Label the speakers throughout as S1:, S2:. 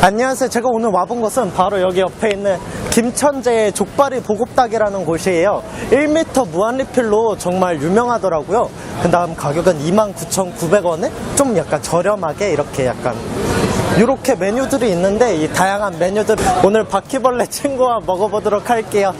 S1: 안녕하세요. 제가 오늘 와본 곳은 바로 여기 옆에 있는 김천재의 족발이 보급닭이라는 곳이에요. 1m 무한리필로 정말 유명하더라고요. 그 다음 가격은 29,900원에 좀 약간 저렴하게 이렇게 약간 이렇게 메뉴들이 있는데 이 다양한 메뉴들 오늘 바퀴벌레 친구와 먹어보도록 할게요.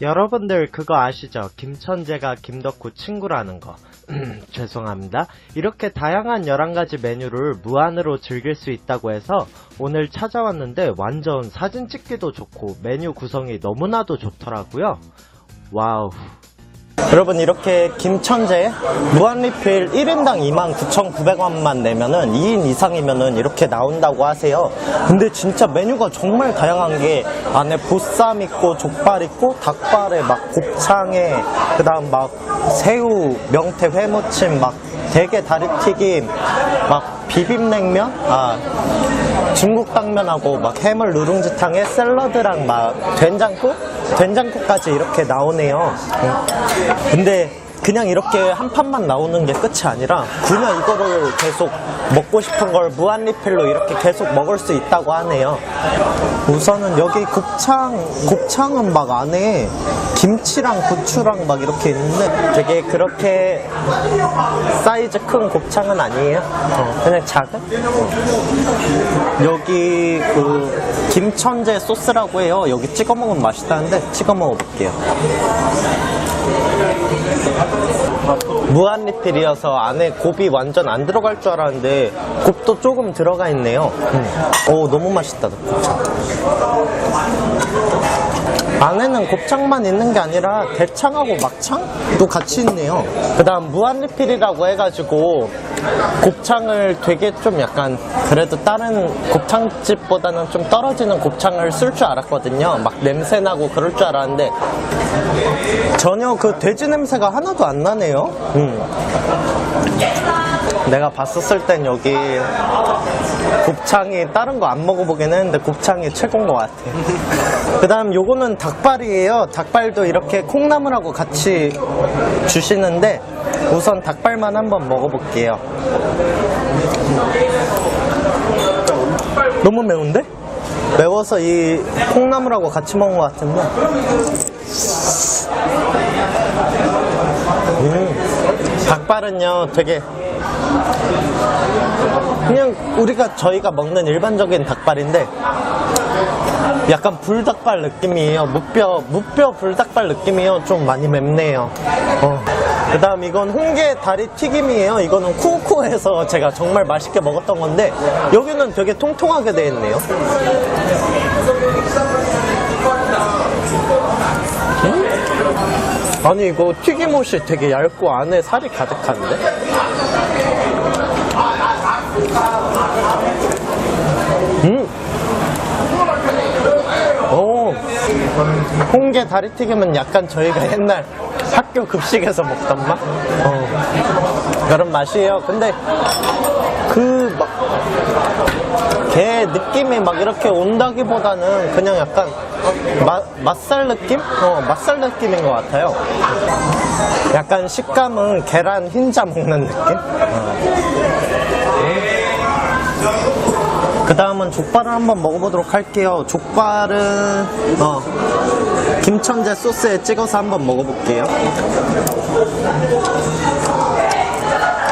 S1: 여러분들 그거 아시죠? 김천재가 김덕후 친구라는 거. 죄송합니다. 이렇게 다양한 11가지 메뉴를 무한으로 즐길 수 있다고 해서 오늘 찾아왔는데 완전 사진 찍기도 좋고 메뉴 구성이 너무나도 좋더라고요. 와우. 여러분 이렇게 김천재 무한리필 1인당 29,900원만 내면은 2인 이상이면은 이렇게 나온다고 하세요. 근데 진짜 메뉴가 정말 다양한 게 안에 보쌈 있고 족발 있고 닭발에 막 곱창에 그 다음 막 새우, 명태 회무침 막 대게 다리튀김 막 비빔냉면 아 중국 당면하고 막 해물 누룽지탕에 샐러드랑 막 된장국? 된장국까지 이렇게 나오네요. 음. 근데 그냥 이렇게 한 판만 나오는 게 끝이 아니라 그냥 이거를 계속 먹고 싶은 걸 무한 리필로 이렇게 계속 먹을 수 있다고 하네요. 우선은 여기 곱창, 곱창은 막 안에 김치랑 고추랑 막 이렇게 있는데 되게 그렇게 사이즈 큰 곱창은 아니에요. 어, 그냥 작은? 어. 여기 그 김천재 소스라고 해요. 여기 찍어 먹으면 맛있다는데 찍어 먹어볼게요. 무한 리필이어서 안에 곱이 완전 안 들어갈 줄 알았는데 곱도 조금 들어가 있네요. 음. 오 너무 맛있다 곱창. 안에는 곱창만 있는 게 아니라 대창하고 막창도 같이 있네요. 그 다음 무한 리필이라고 해가지고 곱창을 되게 좀 약간 그래도 다른 곱창집보다는 좀 떨어지는 곱창을 쓸 줄 알았거든요. 막 냄새나고 그럴 줄 알았는데 전혀 그 돼지 냄새가 하나도 안 나네요. 음. 내가 봤었을 땐 여기 곱창이 다른 거 안 먹어보긴 했는데 곱창이 최고인 것 같아. 그 다음 요거는 닭발이에요. 닭발도 이렇게 콩나물하고 같이 주시는데 우선 닭발만 한번 먹어볼게요. 너무 매운데? 매워서 이 콩나물하고 같이 먹은 것 같은데. 음, 닭발은요 되게 그냥 우리가 저희가 먹는 일반적인 닭발인데 약간 불닭발 느낌이에요. 무뼈 무뼈 불닭발 느낌이에요. 좀 많이 맵네요. 어. 그 다음 이건 홍게 다리 튀김이에요. 이거는 쿠쿠에서 제가 정말 맛있게 먹었던 건데 여기는 되게 통통하게 돼 있네요. 음? 아니 이거 튀김옷이 되게 얇고 안에 살이 가득한데? 음. 오. 홍게 다리튀김은 약간 저희가 옛날 학교 급식에서 먹던 맛? 어. 그런 맛이에요. 근데 그 막, 게 느낌이 막 이렇게 온다기보다는 그냥 약간 마- 맛살 느낌? 어, 맛살 느낌인 것 같아요. 약간 식감은 계란 흰자 먹는 느낌? 그 다음은 족발을 한번 먹어보도록 할게요. 족발은, 어, 김천재 소스에 찍어서 한번 먹어볼게요.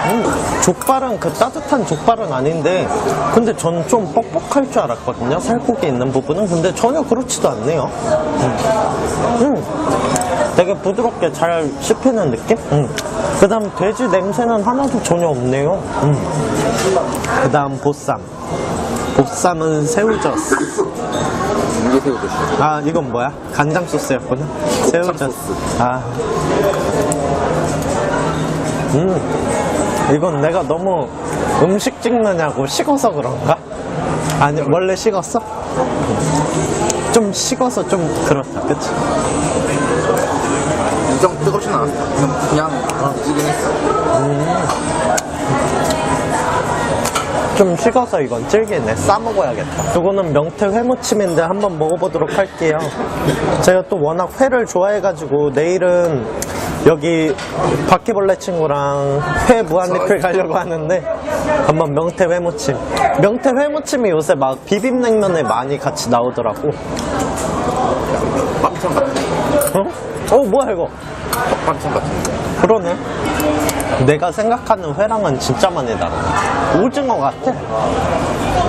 S1: 음, 족발은 그 따뜻한 족발은 아닌데, 근데 전 좀 뻑뻑할 줄 알았거든요. 살코기 있는 부분은. 근데 전혀 그렇지도 않네요. 음, 음, 되게 부드럽게 잘 씹히는 느낌? 음. 그 다음 돼지 냄새는 하나도 전혀 없네요. 음. 그 다음 보쌈. 보쌈은 새우젓.
S2: 이게 새우젓이요.
S1: 아, 이건 뭐야? 간장 소스였구나. 새우젓. 아. 음. 이건 내가 너무 음식 찍느냐고 식어서 그런가? 아니, 원래 식었어? 좀 식어서 좀 그렇다, 그치?
S2: 엄청 뜨겁진 않았어. 그냥, 그냥 어, 지긴 했어.
S1: 좀 식어서 이건 질기네. 싸먹어야겠다. 이거는 명태 회무침인데 한번 먹어보도록 할게요. 제가 또 워낙 회를 좋아해가지고 내일은 여기 바퀴벌레 친구랑 회 무한리필 가려고 하는데 한번 명태 회무침. 명태 회무침이 요새 막 비빔냉면에 많이 같이 나오더라고. 어? 어 뭐야 이거?
S2: 빵천 같은
S1: 그러네. 내가 생각하는 회랑은 진짜 많이 다르네. 오징어 같아.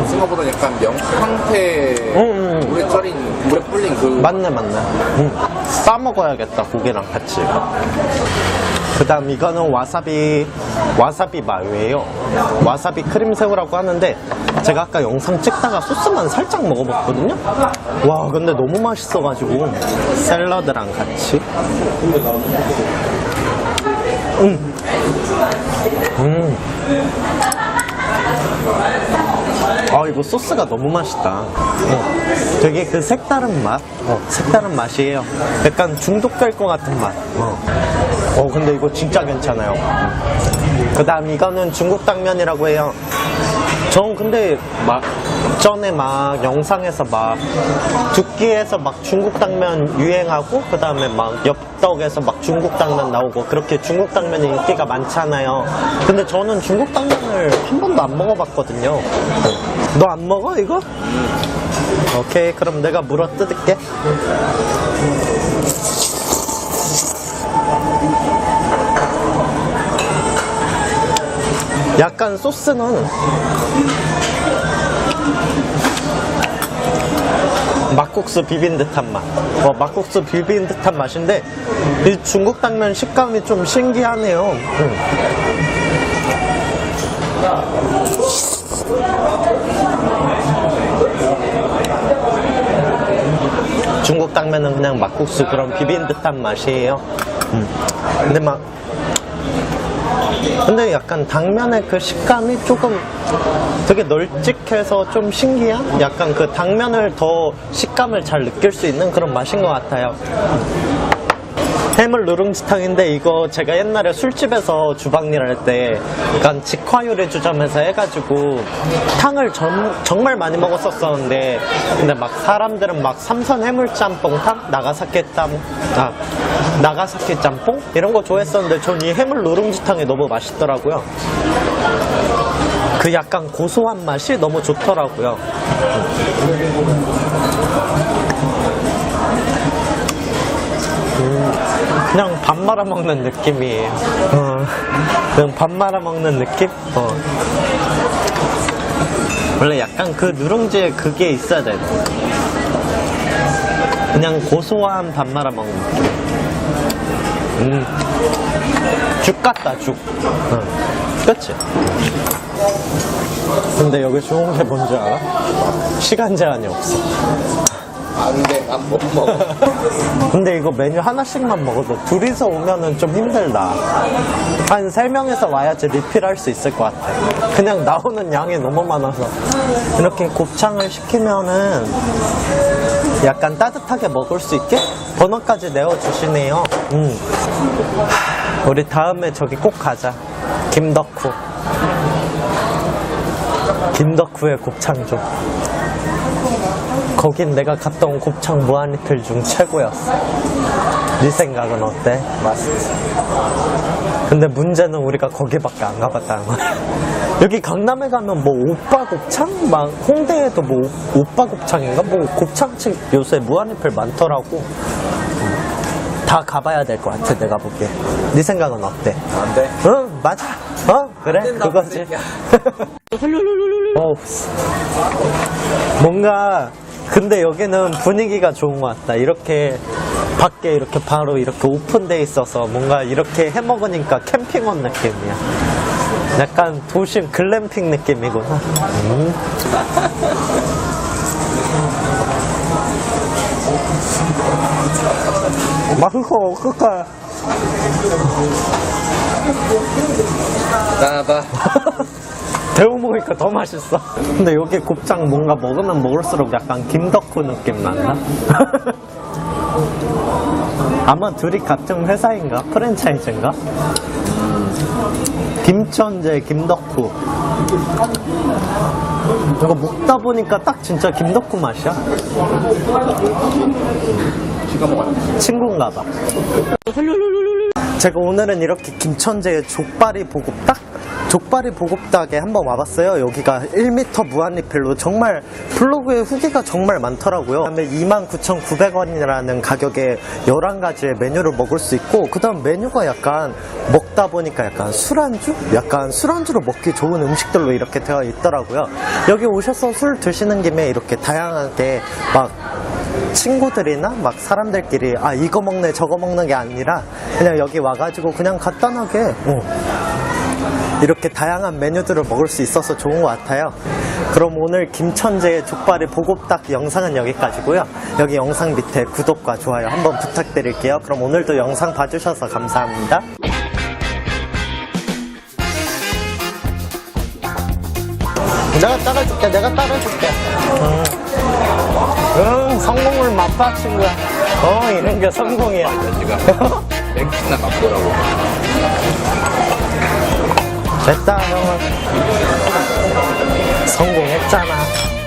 S2: 오징어보다 약간 명탕태
S1: 응, 응.
S2: 물에 절인 물에 불린 그
S1: 맞네 맞네. 응. 싸 먹어야겠다 고기랑 같이. 그 다음 이거는 와사비 와사비 마요예요. 와사비 크림새우라고 하는데 제가 아까 영상 찍다가 소스만 살짝 먹어봤거든요. 와 근데 너무 맛있어가지고 샐러드랑 같이. 음. 음. 아 이거 소스가 너무 맛있다. 어, 되게 그 색다른 맛, 어, 색다른 맛이에요. 약간 중독될 것 같은 맛. 어. 어, 근데 이거 진짜 괜찮아요. 그 다음 이거는 중국 당면이라고 해요. 전 근데 막 전에 막 영상에서 막 두끼에서 막 중국 당면 유행하고 그 다음에 막 엽떡에서 막 중국 당면 나오고 그렇게 중국 당면이 인기가 많잖아요. 근데 저는 중국 당면을 한 번도 안 먹어봤거든요. 너 안 먹어 이거? 오케이 그럼 내가 물어 뜯을게. 약간 소스는 막국수 비빈 듯한 맛. 어, 막국수 비빈 듯한 맛인데 이 중국 당면 식감이 좀 신기하네요. 음. 중국 당면은 그냥 막국수 그런 비빈 듯한 맛이에요. 음. 근데 막 근데 약간 당면의 그 식감이 조금 되게 널찍해서 좀 신기한? 약간 그 당면을 더 식감을 잘 느낄 수 있는 그런 맛인 것 같아요. 해물 누룽지탕인데 이거 제가 옛날에 술집에서 주방일 할 때 약간 직화요리 주점에서 해가지고 탕을 정, 정말 많이 먹었었었는데 근데 막 사람들은 막 삼선 해물 짬뽕탕, 나가사키 짬, 아 나가사키 짬뽕 이런 거 좋아했었는데 전 이 해물 누룽지탕이 너무 맛있더라고요. 그 약간 고소한 맛이 너무 좋더라고요. 그냥 밥 말아 먹는 느낌이에요. 어, 그냥 밥 말아 먹는 느낌? 어. 원래 약간 그 누룽지에 그게 있어야 돼. 그냥 고소한 밥 말아 먹는 느낌. 음. 죽 같다, 죽. 어. 그치? 근데 여기 좋은 게 뭔지 알아? 시간 제한이 없어.
S2: 안 돼 난 못 먹어
S1: 근데 이거 메뉴 하나씩만 먹어도 둘이서 오면은 좀 힘들다. 한 세 명이서 와야지 리필할 수 있을 것 같아. 그냥 나오는 양이 너무 많아서. 이렇게 곱창을 시키면은 약간 따뜻하게 먹을 수 있게 번호까지 내어주시네요. 음. 하, 우리 다음에 저기 꼭 가자. 김덕후. 김덕후의 곱창 좀. 거긴 내가 갔던 곱창 무한리필 중 최고였어. 네 생각은 어때?
S2: 맛있지
S1: 근데 문제는 우리가 거기밖에 안 가봤다는 거야. 여기 강남에 가면 뭐 오빠 곱창? 막 홍대에도 뭐 오- 오빠 곱창인가? 뭐 곱창집 요새 무한리필 많더라고. 다 가봐야 될 것 같아 내가 보기에. 네 생각은 어때?
S2: 안돼
S1: 응 맞아. 어 그래
S2: 된다,
S1: 그거지. 뭔가 근데 여기는 분위기가 좋은 것 같다. 이렇게 밖에 이렇게 바로 이렇게 오픈돼 있어서 뭔가 이렇게 해 먹으니까 캠핑 온 느낌이야. 약간 도심 글램핑 느낌이구나. 음. 맛있어, 끝까
S2: 나다
S1: 데워 먹으니까 더 맛있어. 근데 여기 곱창 뭔가 먹으면 먹을수록 약간 김덕후 느낌 난다. 아마 둘이 같은 회사인가? 프랜차이즈인가? 김천재, 김덕후. 이거 먹다 보니까 딱 진짜 김덕후
S2: 맛이야.
S1: 친구인가 봐. 제가 오늘은 이렇게 김천재의 족발이 보급닭? 족발이 보급닭에 한번 와봤어요. 여기가 1m 무한리필로 정말 블로그에 후기가 정말 많더라고요. 그 다음에 29,900원이라는 가격에 11가지의 메뉴를 먹을 수 있고 그 다음 메뉴가 약간 먹다 보니까 약간 술안주? 약간 술안주로 먹기 좋은 음식들로 이렇게 되어 있더라고요. 여기 오셔서 술 드시는 김에 이렇게 다양하게 막 친구들이나 막 사람들끼리 아 이거 먹네 저거 먹는 게 아니라 그냥 여기 와가지고 그냥 간단하게 어, 이렇게 다양한 메뉴들을 먹을 수 있어서 좋은 것 같아요. 그럼 오늘 김천재의 족발의 보급닭 영상은 여기까지고요. 여기 영상 밑에 구독과 좋아요 한번 부탁드릴게요. 그럼 오늘도 영상 봐주셔서 감사합니다. 내가 따라줄게, 내가 따라줄게. 응, 응 성공을 맛봐, 친구야. 어, 이런 게 성공이야.
S2: 맥주나 맛보라고.
S1: 됐다, 형은. 성공했잖아.